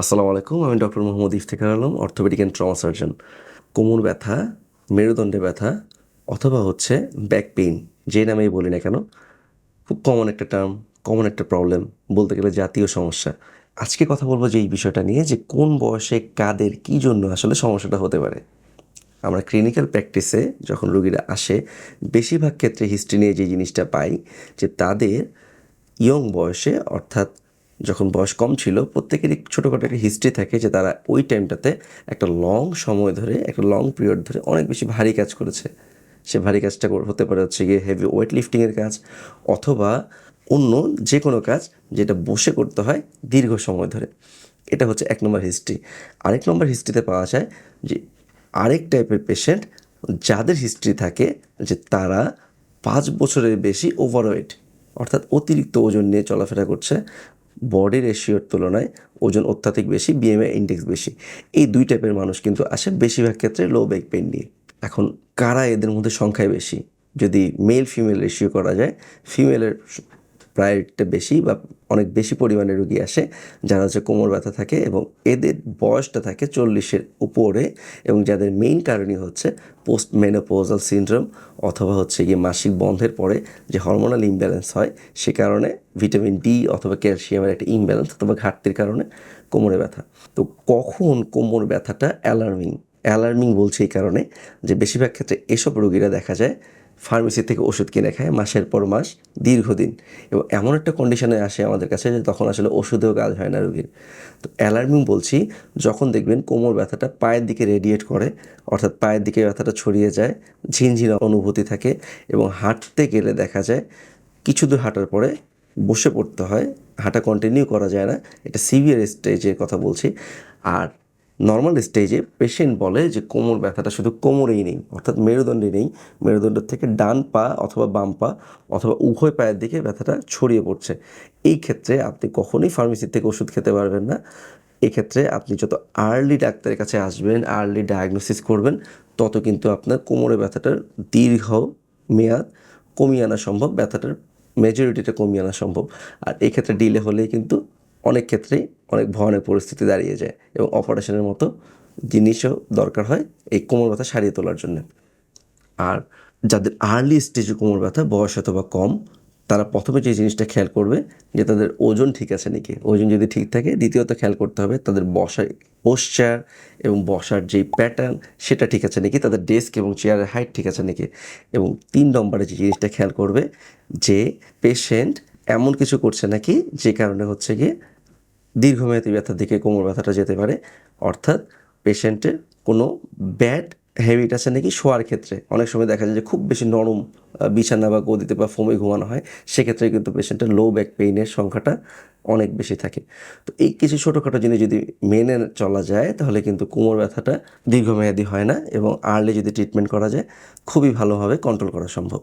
আসসালামু আলাইকুম, আমি doctor Mohammad Iftekhar Alam, orthopaedic and trauma surgeon. কোমর ব্যথা, মেরুদণ্ডে ব্যথা, অথবা হচ্ছে ব্যাক পেইন যে নামেই বলি না কেন, খুব কমন একটা টার্ম কমন একটা প্রবলেম বলতে গেলে জাতীয় সমস্যা। আজকে কথা বলব যে এই বিষয়টা নিয়ে যে কোন বয়সে কাদের কী জন্য আসলে সমস্যাটা হতে পারে। আমরা ক্লিনিক্যাল প্র্যাকটিসে যখন রুগীরা আসে, বেশিরভাগ ক্ষেত্রে হিস্ট্রি নিয়ে যে জিনিসটা পাই, যে তাদের ইয়ং বয়সে অর্থাৎ যখন বয়স কম ছিল, প্রত্যেকেরই ছোটোখাটো একটা হিস্ট্রি থাকে যে তারা ওই টাইমটাতে একটা লং সময় ধরে, একটা লং পিরিয়ড ধরে অনেক বেশি ভারী কাজ করেছে। সে ভারী কাজটা হতে পারে হচ্ছে গিয়ে হেভি ওয়েট লিফটিংয়ের কাজ অথবা অন্য যে কোনো কাজ যেটা বসে করতে হয় দীর্ঘ সময় ধরে। এটা হচ্ছে এক নম্বর হিস্ট্রি আরেক নম্বর হিস্ট্রিতে পাওয়া যায় যে আরেক টাইপের পেশেন্ট যাদের হিস্ট্রি থাকে যে তারা পাঁচ বছরের বেশি ওভারওয়েট অর্থাৎ অতিরিক্ত ওজন নিয়ে চলাফেরা করছে বডি রেশিওর তুলনায় ওজন অত্যাধিক বেশি বিএমআই ইন্ডেক্স বেশি। এই দুই টাইপের মানুষ কিন্তু আসে বেশিরভাগ ক্ষেত্রে লো ব্যাক পেন নিয়ে। এখন কারা এদের মধ্যে সংখ্যায় বেশি? যদি মেল ফিমেল রেশিও করা যায় ফিমেলের প্রায়োরিটিটা বেশি বা অনেক বেশি পরিমাণে রুগী আসে যারা হচ্ছে কোমর ব্যথা থাকে এবং এদের বয়সটা থাকে চল্লিশের উপরে এবং যাদের মেইন কারণই হচ্ছে পোস্ট মেনোপোজাল সিনড্রোম অথবা হচ্ছে গিয়ে মাসিক বন্ধের পরে যে হরমোনাল ইমব্যালেন্স হয় সে কারণে ভিটামিন ডি অথবা ক্যালসিয়ামের একটা ইমব্যালেন্স অথবা ঘাটতির কারণে কোমরে ব্যথা। তো কখন কোমর ব্যথাটা অ্যালার্মিং অ্যালার্মিং বলছে এই কারণে যে বেশিরভাগ ক্ষেত্রে এসব রোগীরা দেখা যায় ফার্মেসি থেকে ওষুধ কিনে খায় মাসের পর মাস, দীর্ঘদিন। এবং এমন একটা কন্ডিশনে আসে আমাদের কাছে যে তখন আসলে ওষুধেও কাজ হয় না রোগীর। তো অ্যালার্মিং বলছি, যখন দেখবেন কোমর ব্যথাটা পায়ের দিকে রেডিয়েট করে, অর্থাৎ পায়ের দিকে ব্যথাটা ছড়িয়ে যায়, ঝিনঝিন অনুভূতি থাকে এবং হাঁটতে গেলে দেখা যায় কিছু দূর হাঁটার পরে বসে পড়তে হয়, হাঁটা কন্টিনিউ করা যায় না, এটা সিভিয়ার স্টেজের কথা বলছি। আর নর্মাল স্টেজে পেশেন্ট বলে যে কোমর ব্যথাটা শুধু কোমরেই নেই, অর্থাৎ মেরুদণ্ডে নেই। মেরুদণ্ড থেকে ডান পা অথবা বাম পা অথবা উভয় পায়ের দিকে ব্যথাটা ছড়িয়ে পড়ছে। এই ক্ষেত্রে আপনি কখনোই ফার্মেসি থেকে ওষুধ খেতে পারবেন না। এক্ষেত্রে আপনি যত আর্লি ডাক্তারের কাছে আসবেন আর্লি ডায়াগনোসিস করবেন, তত কিন্তু আপনার কোমরে ব্যথাটার দীর্ঘ মেয়াদ কমিয়ে আনা সম্ভব, ব্যথাটার মেজরিটিটা কমিয়ে আনা সম্ভব। আর এক্ষেত্রে ডিলে হলেই কিন্তু অনেক ক্ষেত্রেই অনেক ভয়ানক পরিস্থিতি দাঁড়িয়ে যায় এবং অপারেশনের মতো জিনিসও দরকার হয় এই কোমর ব্যথা সারিয়ে তোলার জন্য। আর যাদের আর্লি স্টেজে কোমর ব্যথা, বয়স অথবা কম, তারা প্রথমে যে জিনিসটা খেয়াল করবে যে তাদের ওজন ঠিক আছে নাকি? ওজন যদি ঠিক থাকে, দ্বিতীয়ত খেয়াল করতে হবে তাদের বসার পোশ্চার এবং বসার যেই প্যাটার্ন সেটা ঠিক আছে নাকি? তাদের ডেস্ক এবং চেয়ারের হাইট ঠিক আছে নাকি? এবং তিন নম্বরে যে জিনিসটা খেয়াল করবে যে পেশেন্ট এমন কিছু করছে নাকি, যে কারণে হচ্ছে গিয়ে দীর্ঘমেয়াদী ব্যথার দিকে কোমর ব্যথাটা যেতে পারে। অর্থাৎ পেশেন্টের কোনো ব্যাড হ্যাবিট আছে নাকি শোয়ার ক্ষেত্রে? অনেক সময় দেখা যায় যে খুব বেশি নরম বিছানা বা গদিতে বা ফোমে ঘুমানো হয়, সেক্ষেত্রে কিন্তু পেশেন্টের লো ব্যাক পেইনের সংখ্যাটা অনেক বেশি থাকে। তো এই কিছু ছোটোখাটো জিনিস যদি মেনে চলা যায়, তাহলে কিন্তু কোমর ব্যথাটা দীর্ঘমেয়াদী হয় না এবং আর্লি যদি ট্রিটমেন্ট করা যায়, খুবই ভালোভাবে কন্ট্রোল করা সম্ভব।